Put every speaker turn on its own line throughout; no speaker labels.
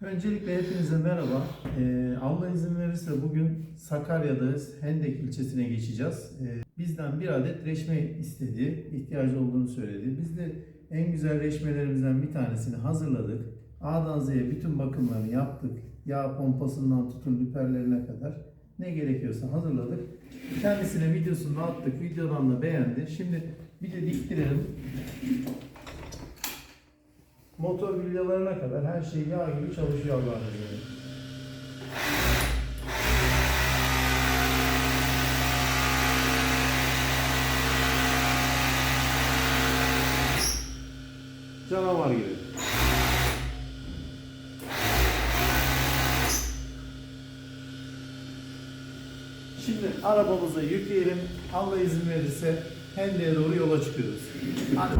Öncelikle hepinize merhaba. Ee, Allah izin verirse bugün Sakarya'dayız. Hendek ilçesine geçeceğiz. Ee, bizden bir adet reşme istedi, ihtiyacı olduğunu söyledi. Biz de en güzel reşmelerimizden bir tanesini hazırladık. A'dan Z'ye bütün bakımlarını yaptık. Yağ pompasından tutun lüperlerine kadar ne gerekiyorsa hazırladık. Kendisine videosunu attık. Videodan da beğendi. Şimdi bir de diktirelim. Motor bilyalarına kadar her şey yağ gibi çalışıyor Allah'ın izniyle. Canavar gibi. Şimdi arabamıza yükleyelim. Allah izin verirse Hendek'e doğru yola çıkıyoruz. Hadi.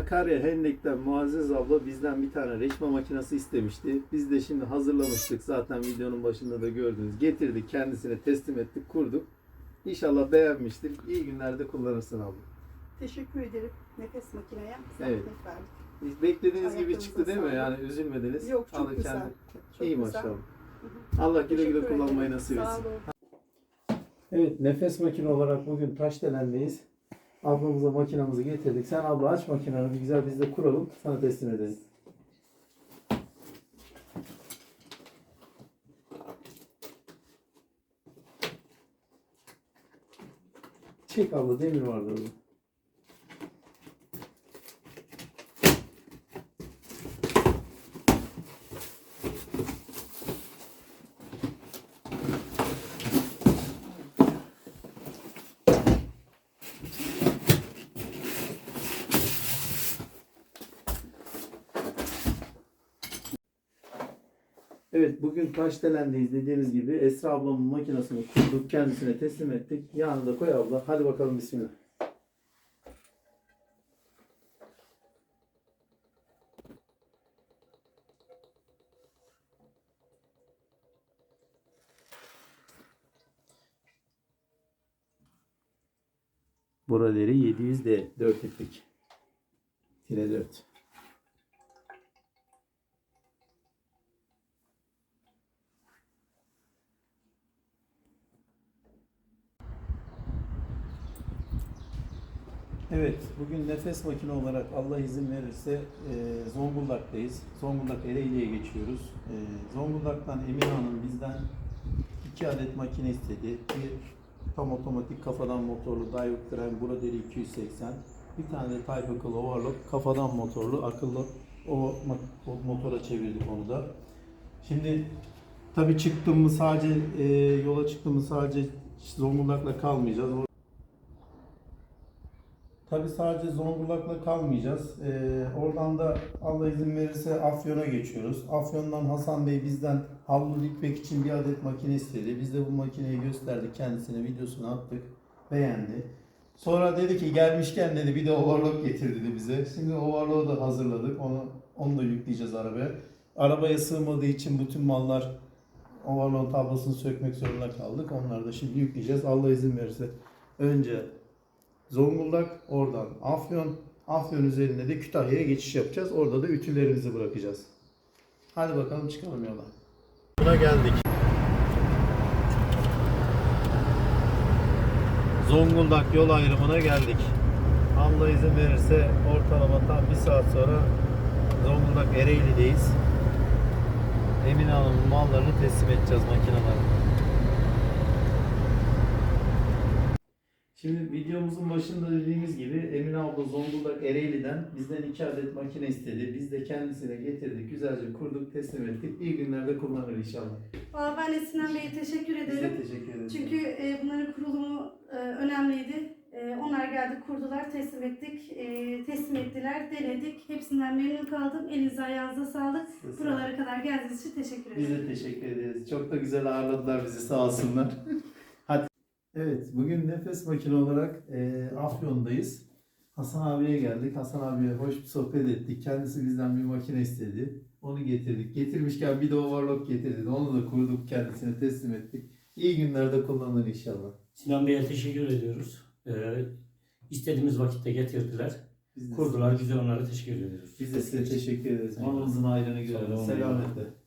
Sakarya Hendek'ten Muazzez abla bizden bir tane reçme makinesi istemişti. Biz de şimdi hazırlamıştık. Zaten videonun başında da gördünüz. Getirdik kendisine teslim ettik, kurduk. İnşallah beğenmiştir. İyi günlerde kullanırsın abla.
Teşekkür ederim. Nefes makineye
Evet.
verdik.
Biz Beklediğiniz gibi çıktı değil mi? Yani üzülmediniz.
Yok çok
Alın
güzel.
kendi-
Çok
İyi
güzel.
maşallah.
Hı hı.
Allah güle güle kullanmayı nasip
Sağ
etsin.
olun.
Evet nefes makine olarak bugün Taşdelen'deyiz. Ablamıza makinamızı getirdik. Sen abla aç makinanı bir güzel biz de kuralım. Sana teslim edelim. Çek abla demir vardı orada. Evet bugün Taşdelen'deyiz dediğimiz gibi Esra ablamın makinesini kurduk kendisine teslim ettik. Yağını da koy abla. Hadi bakalım bismillah. Buraları 700D 4 iplik. Tire 4. Evet, bugün nefes makine olarak Allah izin verirse e, Zonguldak'tayız. Zonguldak Ereğli'ye geçiyoruz. E, Zonguldak'tan Emine Hanım bizden iki adet makine istedi. Bir tam otomatik kafadan motorlu Daewoo Tren Broderi 280. Bir tane de Type Overlock kafadan motorlu akıllı o, o motora çevirdik onu da. Şimdi tabii çıktığımız sadece e, yola çıktığımız sadece Zonguldak'la kalmayacağız. Tabii sadece Zonguldak'la kalmayacağız. Ee, oradan da Allah izin verirse Afyon'a geçiyoruz. Afyon'dan Hasan Bey bizden havlu dikmek için bir adet makine istedi. Biz de bu makineyi gösterdik kendisine videosunu attık. Beğendi. Sonra dedi ki gelmişken dedi bir de overlock getir dedi bize. Şimdi overlock'u da hazırladık. Onu onu da yükleyeceğiz arabaya. Arabaya sığmadığı için bütün mallar overlock tablosunu sökmek zorunda kaldık. Onları da şimdi yükleyeceğiz. Allah izin verirse. Önce Zonguldak, oradan Afyon, Afyon üzerinde de Kütahya'ya geçiş yapacağız. Orada da ütülerimizi bırakacağız. Hadi bakalım çıkalım yola. Buna geldik. Zonguldak yol ayrımına geldik. Allah izin verirse ortalama tam bir saat sonra Zonguldak Ereğli'deyiz. Emine Hanım'ın mallarını teslim edeceğiz makinelerine. Şimdi videomuzun başında dediğimiz gibi Emine abla Zonguldak Ereğli'den bizden iki adet makine istedi. Biz de kendisine getirdik, güzelce kurduk, teslim ettik. İyi günlerde kullanır inşallah.
Valla ben de Sinan Bey'e teşekkür
Biz
ederim.
de teşekkür ederiz.
Çünkü e, bunların kurulumu e, önemliydi. E, onlar geldi kurdular, teslim ettik. E, teslim ettiler, denedik. Hepsinden memnun kaldım. Elinize ayağınıza sağlık.
Size
Buralara kadar geldiğiniz için teşekkür
Biz
ederim.
de teşekkür ederiz. Çok da güzel ağırladılar bizi sağ olsunlar. Evet, bugün nefes makine olarak e, Afyon'dayız. Hasan abiye geldik. Hasan abiye hoş bir sohbet ettik. Kendisi bizden bir makine istedi. Onu getirdik. Getirmişken bir de overlock getirdi. Onu da kurduk kendisine teslim ettik. İyi günlerde kullanır inşallah.
Sinan Bey'e teşekkür ediyoruz. Ee, istediğimiz vakitte getirdiler.
Biz
Kurdular. Biz de onlara teşekkür ediyoruz.
biz de size teşekkür ederiz. Malımızın ayrını görelim. Selametle.